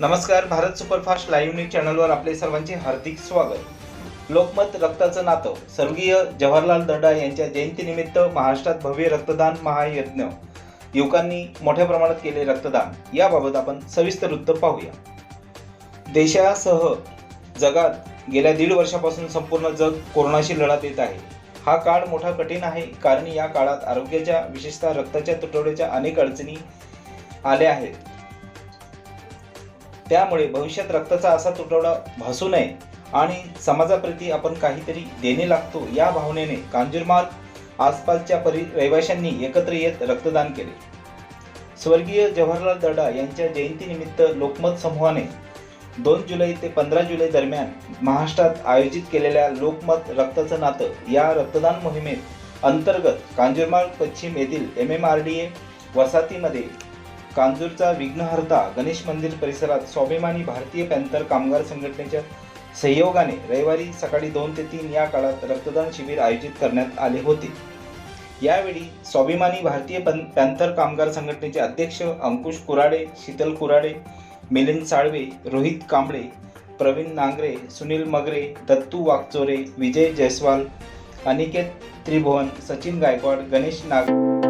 नमस्कार Bharat superfast live news चॅनलवर आपले सर्वांचे हार्दिक स्वागत. लोकमत रक्ताचं नातं स्वर्गीय जवाहरलाल दर्डा यांच्या जयंतीनिमित्त महाराष्ट्रात भव्य रक्तदान महायज्ञ. युवकांनी मोठ्या प्रमाणात केले रक्तदान याबाबत आपण सविस्तर वृत्त पाहूया. देशासह जगात गेल्या दीड वर्षापासून संपूर्ण जग कोरोनाशी लढा देत आहे. हा काळ मोठा कठीण आहे कारण या काळात आरोग्याच्या विशेषतः रक्ताच्या तुटवड्याच्या अनेक अडचणी आल्या आहेत. त्यामुळे भविष्यात रक्ताचा असा तुटवडा भासू नये आणि समाजाप्रती आपण काहीतरी देणे लागतो या भावनेने कांजूरमार्ग आसपासच्या परि रहिवाशांनी एकत्र येत रक्तदान केले. स्वर्गीय जवाहरलाल दर्डा यांच्या जयंतीनिमित्त लोकमत समूहाने दोन जुलै ते पंधरा जुलै दरम्यान महाराष्ट्रात आयोजित केलेल्या लोकमत रक्ताचं नातं या रक्तदान मोहिमेत अंतर्गत कांजूरमार्ग पश्चिम येथील M M R D A वसाहतीमध्ये कांजूरचा विघ्नहर्ता गणेश मंदिर परिसरात स्वाभिमानी भारतीय पॅन्थर कामगार संघटनेच्या सहयोगाने रविवारी सकाळी दोन ते तीन या काळात रक्तदान शिबिर आयोजित करण्यात आले होते. यावेळी स्वाभिमानी भारतीय पॅन पॅन्थर कामगार संघटनेचे अध्यक्ष अंकुश कुराडे शीतल कुराडे मिलिंद साळवे रोहित कांबळे प्रवीण नांगरे सुनील मगरे दत्तू वागचोरे विजय जयस्वाल अनिकेत त्रिभुवन सचिन गायकवाड गणेश नाग